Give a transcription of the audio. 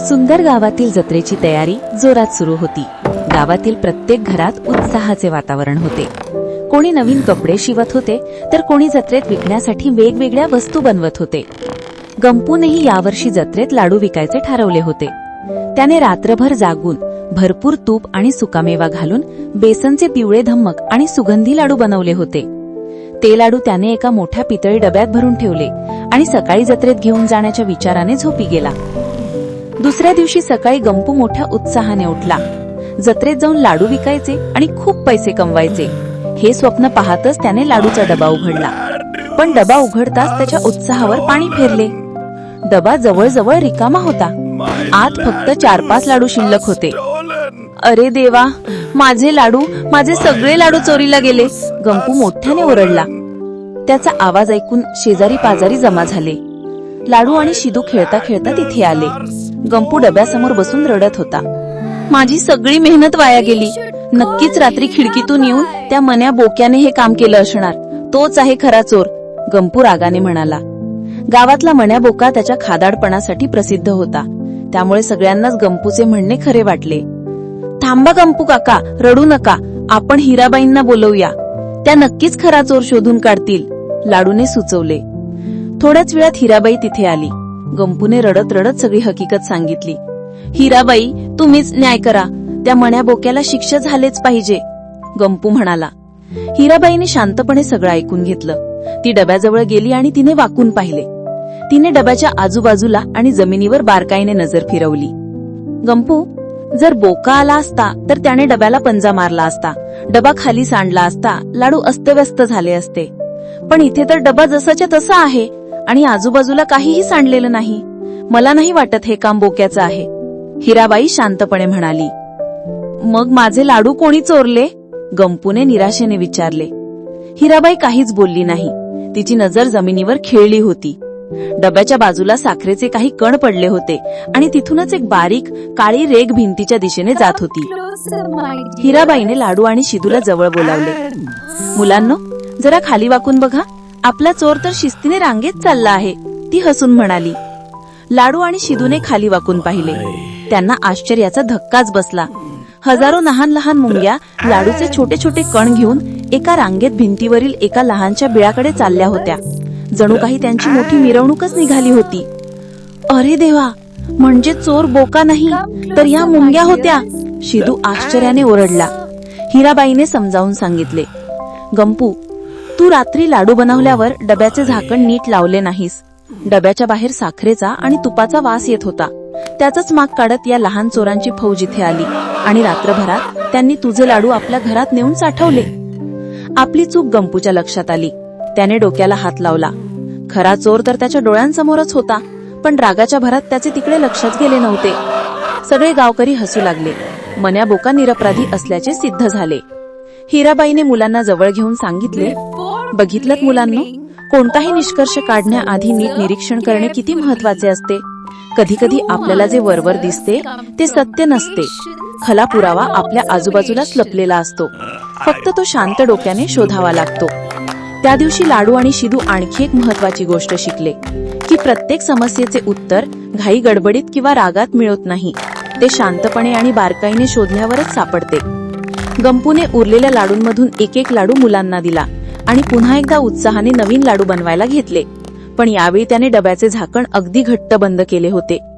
सुंदर गावातील जत्रेची तयारी जोरात सुरू होती. गावातील प्रत्येक घरात उत्साहाचे वातावरण होते. कोणी नवीन कपडे शिवत होते तर कोणी जत्रेत विकण्यासाठी वेगवेगळ्या वस्तू बनवत होते. गंपूनेही यावर्षी जत्रेत लाडू विकायचे ठरवले होते. त्याने रात्रभर जागून भरपूर तूप आणि सुकामेवा घालून बेसनचे पिवळे धम्मक आणि सुगंधी लाडू बनवले होते. ते लाडू त्याने एका मोठ्या पितळी डब्यात भरून ठेवले आणि सकाळी जत्रेत घेऊन जाण्याच्या विचाराने झोपी गेला. दुसऱ्या दिवशी सकाळी गंपू मोठ्या उत्साहाने उठला. जत्रेत जाऊन लाडू विकायचे आणि खूप पैसे कमवायचे. हे स्वप्न पाहतच त्याने लाडूचा डबा उघडला. पण डबा उघडताच त्याच्या उत्साहावर पाणी फेरले. डबा जवळजवळ रिकामा होता. आत फक्त चार पाच लाडू शिल्लक होते. अरे देवा माझे लाडू माझे सगळे लाडू चोरीला गेले. गंपू मोठ्याने ओरडला. त्याचा आवाज ऐकून शेजारी पाजारी जमा झाले. लाडू आणि शिदू खेळता खेळता तिथे आले. गंपू डब्यासमोर बसून रडत होता. माझी सगळी मेहनत वाया गेली. नक्कीच रात्री खिडकीतून येऊन त्या मन्या बोक्याने हे काम केलं असणार. तोच आहे खरा चोर गंपू रागाने म्हणाला. गावातला मण्या बोका त्याच्या खादाडपणासाठी प्रसिद्ध होता. त्यामुळे सगळ्यांनाच गंपूचे म्हणणे खरे वाटले. थांबा गंपू काका रडू नका आपण हिराबाईंना बोलवूया. त्या नक्कीच खरा चोर शोधून काढतील लाडूने सुचवले. थोड्याच वेळात हिराबाई तिथे आली. गंपूने रडत रडत सगळी हकीकत सांगितली. हिराबाई तुम्हीच न्याय करा. त्या मण्या बोक्याला शिक्षा झालेच पाहिजे. गंपू म्हणाला. हिराबाईने शांतपणे सगळं ऐकून घेतलं. ती डब्याजवळ गेली आणि तिने वाकून पाहिले. तिने डब्याच्या आजूबाजूला आणि जमिनीवर बारकाईने नजर फिरवली. गंपू जर बोका आला असता तर त्याने डब्याला पंजा मारला असता डबा खाली सांडला असता लाडू अस्तव्यस्त झाले असते. पण इथे तर डबा जसाच्या तसा आहे. आणि आजूबाजूला काहीही सांडलेलं नाही. मला नाही वाटत हे काम बोक्याचं आहे. हिराबाई शांतपणे म्हणाली मग माझे लाडू कोणी चोरले? गंपूने निराशेने विचारले. हिराबाई काहीच बोलली नाही. तिची नजर जमिनीवर खेळली होती. डब्याच्या बाजूला साखरेचे काही कण पडले होते आणि तिथूनच एक बारीक काळी रेग भिंतीच्या दिशेने जात होती. हिराबाईने लाडू आणि शिदूला जवळ बोलावले मुलांनो जरा खाली वाकून बघा. आपला चोर तर शिस्तीने रांगेत चालला आहे ती हसून म्हणाली. लाडू आणि शिदूने खाली वाकून पाहिले. त्यांना आश्चर्याचा धक्काच बसला. हजारो लहान लहान मुंग्या लाडूचे छोटे छोटे कण घेऊन एका रांगेत भिंतीवरील एका लहानच्या बिळाकडे चालल्या होत्या. जणू काही त्यांची मोठी मिरवणूकच निघाली होती. अरे देवा म्हणजे चोर बोका नाही तर या मुंग्या होत्या. शिदू आश्चर्याने ओरडला. हिराबाईने समजावून सांगितले. गंपू तू रात्री लाडू बनवल्यावर डब्याचे झाकण नीट लावले नाहीस. डब्याच्या बाहेर साखरेचा आणि तुपाचा वास येत होता. त्याचाच माग काढत या लहान चोरांची फौज इथे आली. आणि रात्रभरात त्यांनी तुझे लाडू आपल्या घरात नेऊन साठवले. आपली चूक गंपूच्या लक्षात आली. त्याने डोक्याला हात लावला. खरा चोर तर त्याच्या डोळ्यांसमोरच होता पण रागाच्या भरात त्याचे तिकडे लक्षच गेले नव्हते. सगळे गावकरी हसू लागले. मन्या बोका निरपराधी असल्याचे सिद्ध झाले. हिराबाईने मुलांना जवळ घेऊन सांगितले बघितलं मुलांना? कोणताही निष्कर्ष काढण्याआधी नीट निरीक्षण करणे किती महत्त्वाचे असते? कधी कधी आपल्याला जे वरवर दिसते ते सत्य नसते. खला पुरावा आपल्या आजूबाजूलाच लपलेला असतो. फक्त तो शांत डोक्याने शोधावा लागतो. त्या दिवशी लाडू आणि शिदू आणखी एक महत्वाची गोष्ट शिकले की प्रत्येक समस्येचे उत्तर घाई गडबडीत किंवा रागात मिळत नाही. ते शांतपणे आणि बारकाईने शोधल्यावरच सापडते. गंपूने उरलेल्या लाडूंमधून एक एक लाडू मुलांना दिला. आणि पुन्हा एकदा उत्साहाने नवीन लाडू बनवायला घेतले. पण यावेळी त्याने डब्याचे झाकण अगदी घट्ट बंद केले होते.